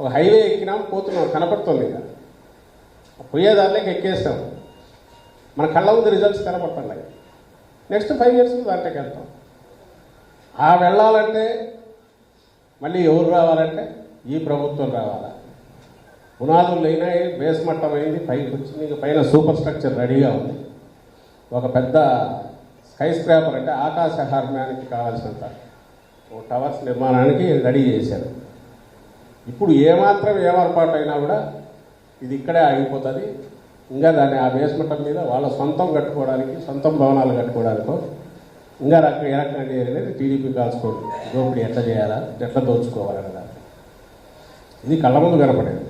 ఒక హైవే ఎక్కినాం పోతున్నాం కనపడుతుంది ఇక. పోయేదారిలోకి ఎక్కేస్తాం మన కళ్ళ ముందు రిజల్ట్స్ కనపడుతున్నాయి నెక్స్ట్ ఫైవ్ ఇయర్స్ దాంట్లోకి వెళ్తాం. ఆ వెళ్ళాలంటే మళ్ళీ ఎవరు రావాలంటే ఈ ప్రభుత్వం రావాలా? పునాదులు అయినాయి బేస్ మట్టం అయింది పైకి వచ్చింది. పైన సూపర్ స్ట్రక్చర్ రెడీగా ఉంది. ఒక పెద్ద స్కై స్క్రాపర్ అంటే ఆకాశ హార్మ్యానికి కావాల్సినంత. టవర్స్ నిర్మాణానికి రెడీ చేశారు. ఇప్పుడు ఏమాత్రం ఏమర్పాటు అయినా కూడా ఇది ఇక్కడే ఆగిపోతుంది. ఇంకా దాన్ని ఆ బేస్మెంట్ మీద వాళ్ళ సొంతం కట్టుకోవడానికి సొంతం భవనాలు కట్టుకోవడానికో ఇంకా రక ఏ రకంగా చేయాలనేది టీడీపీ కాల్చుకోండి దోపిడీ ఎట్లా చేయాలా? ఎట్లా దోచుకోవాలన్నదా ఇది కళ్ళ ముందు కనపడేది.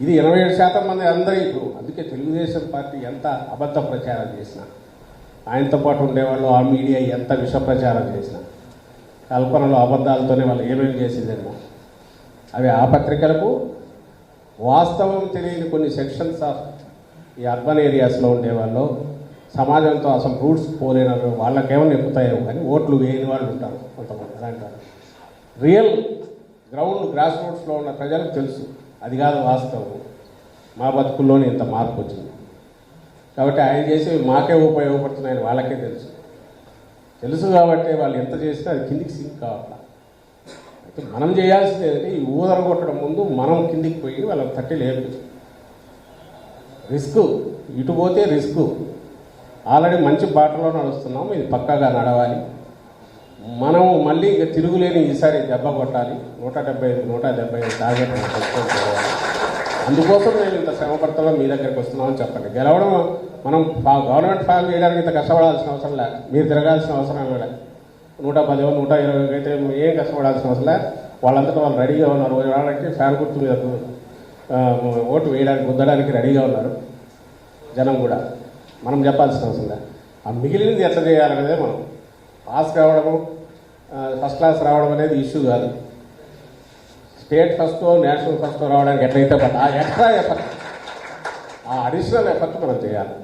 ఇది ఇరవై ఏడు శాతం మంది అందరూ ఇప్పుడు అందుకే తెలుగుదేశం పార్టీ ఎంత అబద్ధ ప్రచారం చేసినా ఆయనతో పాటు ఉండేవాళ్ళు ఆ మీడియా ఎంత విష ప్రచారం చేసినా కల్పనలో అబద్ధాలతోనే వాళ్ళు ఏమేమి చేసేదేమో అవి ఆ పత్రికలకు వాస్తవం తెలియని కొన్ని సెక్షన్స్ ఆఫ్ ఈ అర్బన్ ఏరియాస్లో ఉండేవాళ్ళు. సమాజంతో అసలు రూట్స్ పోలేని వాళ్ళు వాళ్ళకేమో ఎక్కుతాయేమో కానీ ఓట్లు వేయని వాళ్ళు ఉంటారు కొంతమంది అలాంటి వాళ్ళు. రియల్ గ్రౌండ్ గ్రాస్ రూట్స్లో ఉన్న ప్రజలకు తెలుసు అది కాదు వాస్తవం. మా బతుకుల్లోనే ఇంత మార్పు వచ్చింది. కాబట్టి ఆయన చేసేవి మాకే ఉపయోగపడుతున్నాయని వాళ్ళకే తెలుసు. తెలుసు కాబట్టి వాళ్ళు ఎంత చేసినా అది కిందికి సింక్ కావట్లా. మనం చేయాల్సింది ఏంటంటే ఈ ఊదర కొట్టడం ముందు మనం కిందికి పోయి వాళ్ళకి తట్టి లేపు రిస్క్. ఇటు పోతే రిస్క్. ఆల్రెడీ మంచి బాటలో నడుస్తున్నాం ఇది పక్కాగా నడవాలి. మనము మళ్ళీ ఇక తిరుగులేని ఈసారి దెబ్బ కొట్టాలి. నూట డెబ్బై ఐదు నూట డెబ్బై ఐదు టార్గెట్ అందుకోసం నేను ఇంత శ్రమపడతాలో మీ దగ్గరికి వస్తున్నామని చెప్పండి. గెలవడం మనం గవర్నమెంట్ ఫామ్ చేయడానికి ఇంత కష్టపడాల్సిన అవసరం లేదు. మీరు తిరగాల్సిన అవసరం లేదు. నూట పదివో నూట ఇరవై అయితే ఏం కష్టపడాల్సిన అవసరం వాళ్ళంతటా వాళ్ళు రెడీగా ఉన్నారు. వాళ్ళకి ఫ్యాన్ గుర్తు మీద ఓటు వేయడానికి గుద్దడానికి రెడీగా ఉన్నారు. జనం కూడా. మనం చెప్పాల్సిన అవసరం లే. ఆ మిగిలినది ఎట్లా చేయాలనేదే మనం. పాస్ కావడము ఫస్ట్ క్లాస్ రావడం అనేది ఇష్యూ కాదు. స్టేట్ ఫస్ట్ నేషనల్ ఫస్ట్ రావడానికి ఎట్లయితే బట్ ఆ ఎక్స్ట్రా ఎఫర్ట్ ఆ అడిషనల్ ఎఫర్ట్ మనం చేయాలి.